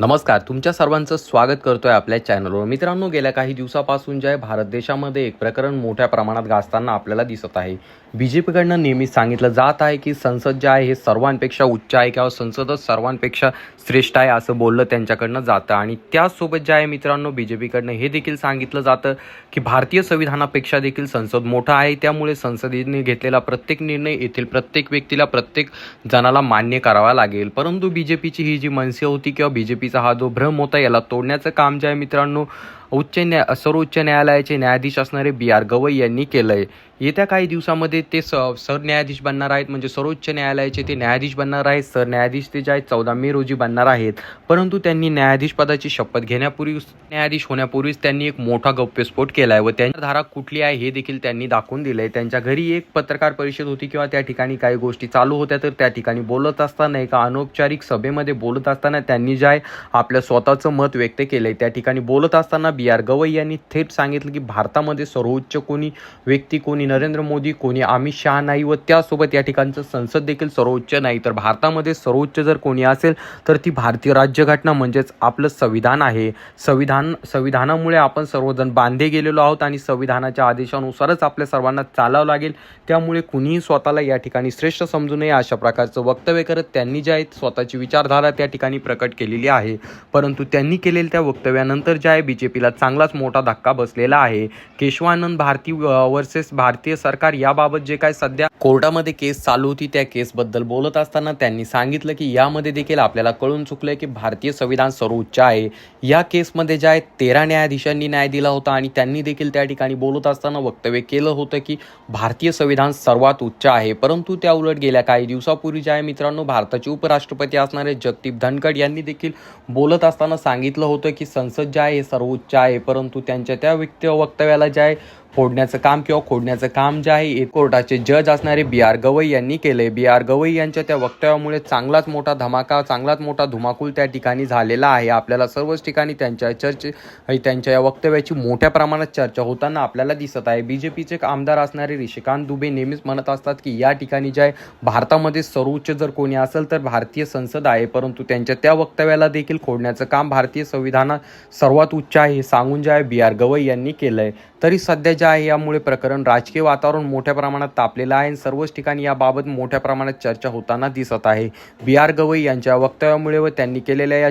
नमस्कार तुमच्या सर्वांचं स्वागत करतोय आपल्या चॅनलवर मित्रांनो गेल्या काही दिवसापासून जे आहे भारत देशामध्ये एक प्रकरण मोठ्या प्रमाणात गाजताना आपल्याला दिसत आहे. बी जे पीकडनं नेहमीच सांगितलं जात आहे की संसद जे आहे हे सर्वांपेक्षा उच्च आहे किंवा संसदच सर्वांपेक्षा श्रेष्ठ आहे असं बोललं त्यांच्याकडनं जातं. आणि त्याचसोबत जे आहे मित्रांनो बी जे पीकडनं हे देखील सांगितलं जातं की भारतीय संविधानापेक्षा देखील संसद मोठा आहे. त्यामुळे संसदेने घेतलेला प्रत्येक निर्णय येथील प्रत्येक व्यक्तीला प्रत्येक जणाला मान्य करावा लागेल. परंतु बी जे पीची ही जी मनसे होती किंवा बी जे पी पीचा हा जो भ्रम होता याला तोडण्याचं काम जे आहे मित्रांनो उच्च न्याय सर्वोच्च न्यायालयाचे न्यायाधीश असणारे बी आर गवई यांनी केलं आहे येत्या काही दिवसामध्ये ते स सरन्यायाधीश बनणार आहेत. म्हणजे सर्वोच्च न्यायालयाचे ते न्यायाधीश बनणार आहेत. सरन्यायाधीश ते जे आहेत चौदा मे रोजी बनणार आहेत. परंतु त्यांनी न्यायाधीश पदाची शपथ घेण्यापूर्वी न्यायाधीश होण्यापूर्वीच त्यांनी एक मोठा गौप्यस्फोट केला आहे व त्यांची धारा कुठली आहे हे देखील त्यांनी दाखवून दिलं आहे त्यांच्या घरी एक पत्रकार परिषद होती किंवा त्या ठिकाणी काही गोष्टी चालू होत्या तर त्या ठिकाणी बोलत असताना एका अनौपचारिक सभेमध्ये बोलत असताना त्यांनी जे आहे आपलं स्वतःचं मत व्यक्त केलं आहे त्या ठिकाणी बोलत असताना बी आर गवई यांनी थेट सांगितलं की भारतामध्ये सर्वोच्च कोणी व्यक्ती कोणी नरेंद्र मोदी कोणी अमित शहा नाही व त्यासोबत या ठिकाणचं संसद देखील सर्वोच्च नाही. तर भारतामध्ये सर्वोच्च जर कोणी असेल तर ती भारतीय राज्यघटना म्हणजेच आपलं संविधान आहे. संविधान संविधानामुळे आपण सर्वजण बांधे गेलेलो आहोत आणि संविधानाच्या आदेशानुसारच आपल्या सर्वांना चालावं लागेल. त्यामुळे कुणीही स्वतःला या ठिकाणी श्रेष्ठ समजू नये अशा प्रकारचं वक्तव्य करत त्यांनी जे आहे स्वतःची विचारधारा त्या ठिकाणी प्रकट केलेली आहे. परंतु त्यांनी केलेल्या त्या वक्तव्यानंतर जे आहे बी जे पीला चांगलाच मोठा धक्का बसलेला आहे. केशवानंद भारती वर्सेस भारतीय सरकार याबाबत जे काय सध्या कोर्टामध्ये केस चालू होती त्या केसबद्दल बोलत असताना त्यांनी सांगितलं की यामध्ये देखील आपल्याला कळून चुकलं की भारतीय संविधान सर्वोच्च आहे. या केसमध्ये ज्या आहे तेरा न्यायाधीशांनी न्याय दिला होता आणि त्यांनी देखील त्या ठिकाणी बोलत असताना वक्तव्य केलं होतं की भारतीय संविधान सर्वात उच्च आहे. परंतु त्या उलट गेल्या काही दिवसापूर्वी जे आहे मित्रांनो भारताचे उपराष्ट्रपती असणारे जगदीप धनखड यांनी देखील बोलत असताना सांगितलं होतं की संसद जे आहे हे सर्वोच्च आहे परंतु त्यांच्या त्या व्यक्ती वक्तव्याला जे आहे फोडण्याचं काम किंवा खोडण्याचं काम जे आहे कोर्टाचे जज असणारे बी आर गवई यांनी केले बी आर गवई यांच्या त्या वक्तव्यामुळे चांगलाच मोठा धमाका चांगलाच मोठा धुमाकूल त्या ठिकाणी झालेला आहे. आपल्याला सर्वच ठिकाणी त्यांच्या चर्चे त्यांच्या या वक्तव्याची मोठ्या प्रमाणात चर्चा होताना आपल्याला दिसत आहे. बी जे पीचे आमदार असणारे ऋषिकांत दुबे नेहमीच म्हणत असतात की या ठिकाणी जे आहे भारतामध्ये सर्वोच्च जर कोणी असेल तर भारतीय संसद आहे परंतु त्यांच्या त्या वक्तव्याला देखील खोडण्याचं काम भारतीय संविधानात सर्वात उच्च आहे हे सांगून जे आहे बी आर गवई यांनी केलं आहे तरी सध्या जे आहे यामुळे प्रकरण राजकीय वातावरण मोठ्या प्रमाणात तापलेलं आहे आणि सर्वच ठिकाणी याबाबत मोठ्या प्रमाणात चर्चा होताना दिसत आहे. बी आर गवई यांच्या वक्तव्यामुळे व त्यांनी केलेल्या या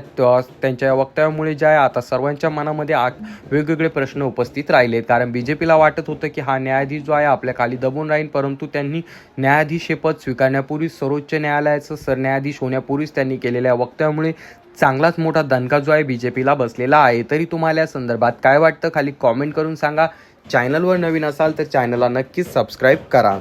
त्यांच्या या वक्तव्यामुळे जे आहे आता सर्वांच्या मनामध्ये आ वेगवेगळे प्रश्न उपस्थित राहिले. कारण बी जे पीला वाटत होतं की हा न्यायाधीश जो आहे आपल्या खाली दबून राहील परंतु त्यांनी न्यायाधीश हे पद स्वीकारण्यापूर्वी सर्वोच्च न्यायालयाचं सरन्यायाधीश होण्यापूर्वीच त्यांनी केलेल्या वक्तव्यामुळे चांगलाच मोठा दणका जो आहे बी जे पीला बसलेला आहे. तरी तुम्हाला या संदर्भात काय वाटतं? खाली कॉमेंट करून सांगा. चॅनलवर नवीन असाल तर चॅनलला नक्कीच सबस्क्राईब करा.